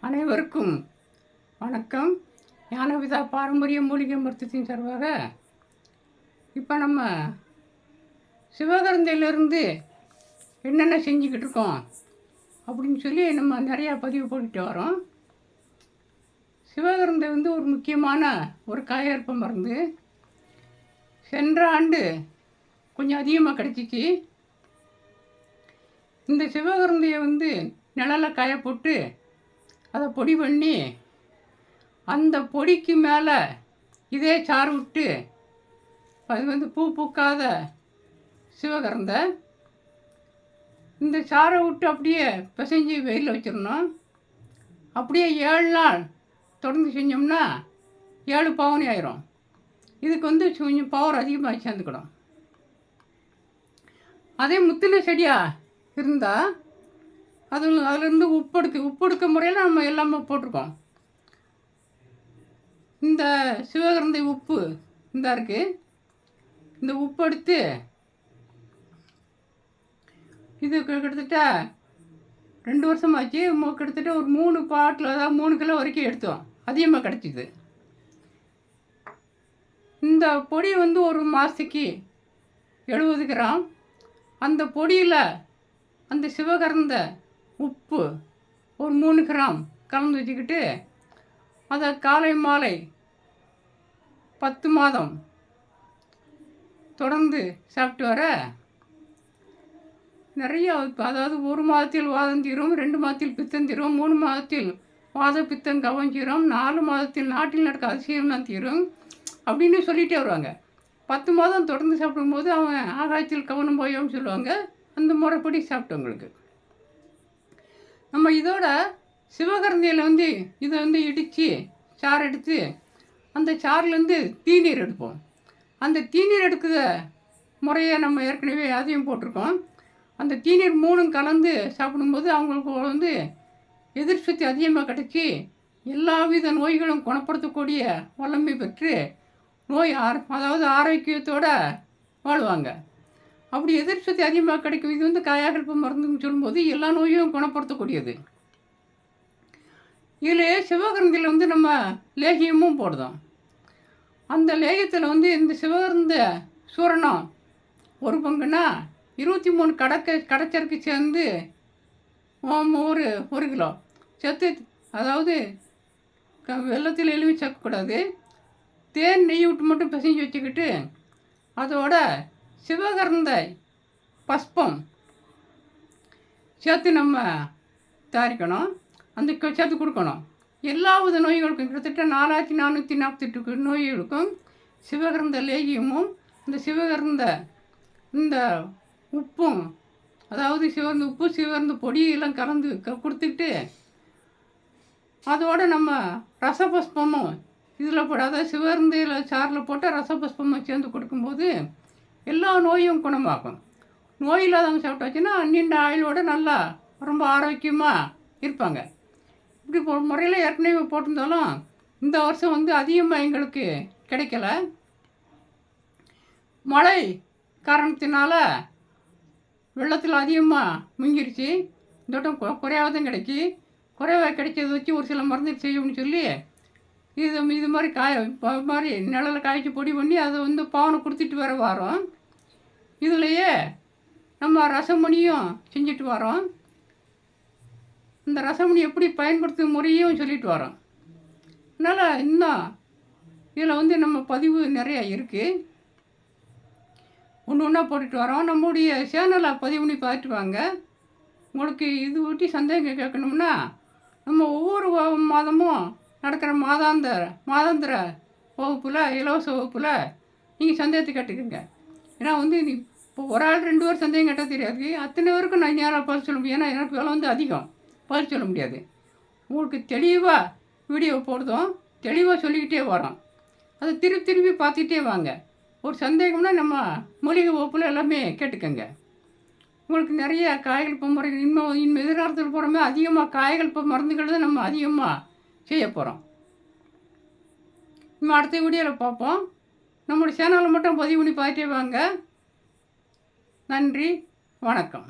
அனைவருக்கும் வணக்கம். ஞானவிதா பாரம்பரிய மூலிகை மருத்துவத்தின் சார்பாக இப்போ நம்ம சிவகரந்தையிலேருந்து என்னென்ன செஞ்சுக்கிட்டு இருக்கோம் அப்படின்னு சொல்லி நம்ம நிறையா பதிவு போட்டுட்டு வரோம். சிவகரந்தை வந்து ஒரு முக்கியமான ஒரு காயற்ப மருந்து. சென்ற ஆண்டு கொஞ்சம் அதிகமாக கிடச்சிச்சு. இந்த சிவகரந்தையை வந்து நிழலில் காய போட்டு அதை பொடி பண்ணி அந்த பொடிக்கு மேலே இதே சாறு விட்டு அது வந்து பூ பூக்காத சிவகரந்த இந்த சாறை விட்டு அப்படியே பிசைஞ்சு வெயிலில் வச்சிடணும். அப்படியே ஏழு நாள் தொடர்ந்து செஞ்சோம்னா ஏழு பவுனி ஆயிரும். இதுக்கு வந்து கொஞ்சம் பவர் அதிகமாக சேர்ந்துக்கணும். அதே முத்தின செடியாக இருந்தால் அது அதுலேருந்து உப்படுக்கு உப்படுக்க முறையில் நம்ம எல்லாமே போட்டிருக்கோம். இந்த சிவகரந்தை உப்பு இந்த இருக்குது இந்த உப்பு எடுத்து இது கிட்டத்தட்ட ரெண்டு வருஷமாச்சு. கிட்டத்தட்ட ஒரு மூணு பாட்டில் அதாவது மூணு கிலோ வரைக்கும் எடுத்தோம். அதிகமாக கிடச்சிது. இந்த பொடி வந்து ஒரு மாதத்துக்கு எழுபது கிராம். அந்த பொடியில் அந்த சிவகரந்தை உப்பு ஒரு மூணு கிராம் கலந்து வச்சுக்கிட்டு அதை காலை மாலை பத்து மாதம் தொடர்ந்து சாப்பிட்டு வர நிறைய அதாவது ஒரு மாதத்தில் வாதம் தீரும் ரெண்டு மாதத்தில் பித்தம் தீரும் மூணு மாதத்தில் வாத பித்தம் கவம் தீரும் நாலு மாதத்தில் நாட்டில் நடக்க அதிசயம் தீரும் அப்படின்னு சொல்லிகிட்டே வருவாங்க. பத்து மாதம் தொடர்ந்து சாப்பிடும்போது அவன் ஆகாயத்தில் கவனம் போயோம்னு சொல்லுவாங்க. அந்த முறைப்படி சாப்பிட்டவங்களுக்கு நம்ம இதோட சிவகரந்தியில் வந்து இதை வந்து இடித்து சாறு எடுத்து அந்த சாறுலேருந்து தீநீர் எடுப்போம். அந்த தீநீர் எடுக்கிற முறையை நம்ம ஏற்கனவே அதையும் போட்டிருக்கோம். அந்த தீநீர் மூணும் கலந்து சாப்பிடும்போது அவங்களுக்கு வந்து எதிர் சக்தி அதிகமாக கிடைச்சி எல்லாவித நோய்களும் குணப்படுத்தக்கூடிய வல்லமை பெற்று நோய் ஆர் அதாவது ஆரோக்கியத்தோடு வாழ்வாங்க. அப்படி எதிர் சக்தி அதிகமாக கிடைக்கும். இது வந்து காயாகல்ப மருந்துன்னு சொல்லும்போது எல்லா நோயும் குணப்படுத்தக்கூடியது. இதில் சிவகரந்தியில் வந்து நம்ம லேகியமும் போடுதோம் அந்த லேகியத்தில் வந்து இந்த சிவகரந்த சூரணம் ஒரு பங்குனா இருபத்தி மூணு கடக்க கடைச்சருக்கு சேர்ந்து ஒரு ஒரு கிலோ. செத்து அதாவது வெள்ளத்தில் எலுமி சேர்க்கக்கூடாது தேன் நெய் விட்டு மட்டும் பிசைஞ்சு வச்சுக்கிட்டு அதோட சிவகருந்தை பஸ்பம் சேர்த்து நம்ம தயாரிக்கணும். அந்த சேர்த்து கொடுக்கணும். எல்லா நோய்களுக்கும் கிட்டத்தட்ட நாலாயிரத்தி நானூற்றி நாற்பத்தெட்டு நோய்களுக்கும் சிவகருந்த லேகியமும் இந்த சிவகரந்த இந்த உப்பும் அதாவது சிவந்த உப்பு சிவந்த பொடி எல்லாம் கலந்து க- கொடுத்துக்கிட்டு அதோட நம்ம ரசபஸ்பமும் இதில் போட அதாவது சிவருந்தையில் சாரில் போட்டு ரசபஸ்பமும் சேர்ந்து கொடுக்கும்போது எல்லா நோயும் குணமாகும். நோய் இல்லாதவங்க சாப்பிட்டாச்சுன்னா நீண்ட ஆயுளோட நல்லா ரொம்ப ஆரோக்கியமாக இருப்பாங்க. இப்படி முறையில் ஏற்கனவே போட்டிருந்தாலும் இந்த வருஷம் வந்து அதிகமாக எங்களுக்கு கிடைக்கல. மழை காரணத்தினால வெள்ளத்தில் அதிகமாக முங்கிருச்சு. இந்த வட்டம் கு- குறைவாக தான் கிடைக்கி. குறைவாக கிடைச்சதை வச்சு ஒரு சில மருந்து செய்யணும்னு சொல்லி இது இது மாதிரி காய மாதிரி நிழலில் காய்ச்சி பொடி பண்ணி அதை வந்து பவனை கொடுத்துட்டு வர வரோம் இதுலையே நம்ம ரசமணியும் செஞ்சுட்டு வரோம். இந்த ரசமணி எப்படி பயன்படுத்தும் முறையும் சொல்லிட்டு வரோம். அதனால் இன்னும் இதில் வந்து நம்ம பதிவு நிறையா இருக்குது ஒன்று ஒன்றா போட்டுட்டு வரோம். நம்முடைய சேனலை பதிவு பண்ணி பார்த்துட்டு வாங்க. உங்களுக்கு இது ஒட்டி சந்தேகம் கேட்கணும்னா நம்ம ஒவ்வொரு மாதமும் நடக்கிற மாதாந்திர மாதாந்திர வகுப்பில் இலவச வகுப்பில் நீங்கள் சந்தேகத்தை கேட்டுக்கோங்க. ஏன்னா வந்து நீ இப்போ ஒரு ஆள் ரெண்டு பேர் சந்தேகம் கேட்டால் தெரியாது. அத்தனை பேருக்கும் நான் நேராக பதில் சொல்ல முடியும்? ஏன்னா எனக்கு வேலை வந்து அதிகம். பதில் சொல்ல முடியாது. உங்களுக்கு தெளிவாக வீடியோ போடுறதும் தெளிவாக சொல்லிக்கிட்டே வரோம். அதை திருப்பி திருப்பி பார்த்துக்கிட்டே வாங்க. ஒரு சந்தேகம்னா நம்ம மூலிகை வகுப்பில் எல்லாமே கேட்டுக்கோங்க. உங்களுக்கு நிறைய காய்கள் பொம்முறை இன்னும் இன்னும் எதிர்காலத்தில் போகிறோமே அதிகமாக காய்கள் இப்போ மருந்துகள் தான் நம்ம அதிகமாக செய்ய போகிறோம் நம்ம அடுத்த வீடியோவில் பார்ப்போம். நம்மளுடைய சேனலை மட்டும் பதிவு பண்ணி பார்த்துட்டே வாங்க. நன்றி வணக்கம்.